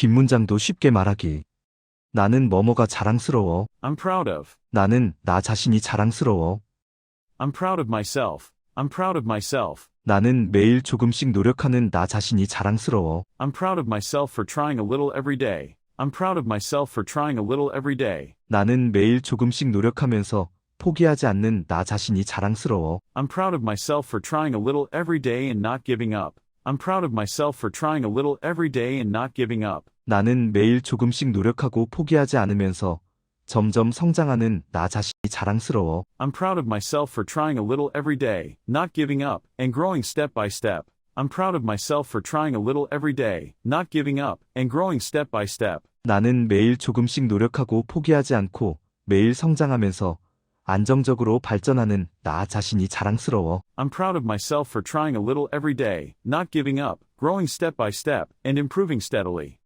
긴 문장도 쉽게 말하기. 나는 뭐뭐가 자랑스러워. I'm proud of. 나는 나 자신이 자랑스러워. I'm proud of myself. I'm proud of myself. 나는 매일 조금씩 노력하는 나 자신이 자랑스러워. I'm proud of myself for trying a little every day. I'm proud of myself for trying a little every day. 나는 매일 조금씩 노력하면서 포기하지 않는 나 자신이 자랑스러워. I'm proud of myself for trying a little every day and not giving up. I'm proud of myself for trying a little every day and not giving up. 나는 매일 조금씩 노력하고 포기하지 않으면서 점점 성장하는 나 자신이 자랑스러워. I'm proud of myself for trying a little every day, not giving up, and growing step by step. I'm proud of myself for trying a little every day, not giving up, and growing step by step. 나는 매일 조금씩 노력하고 포기하지 않고 매일 성장하면서 안정적으로 발전하는 나 자신이 자랑스러워. I'm proud of myself for trying a little every day, not giving up, growing step by step, and improving steadily.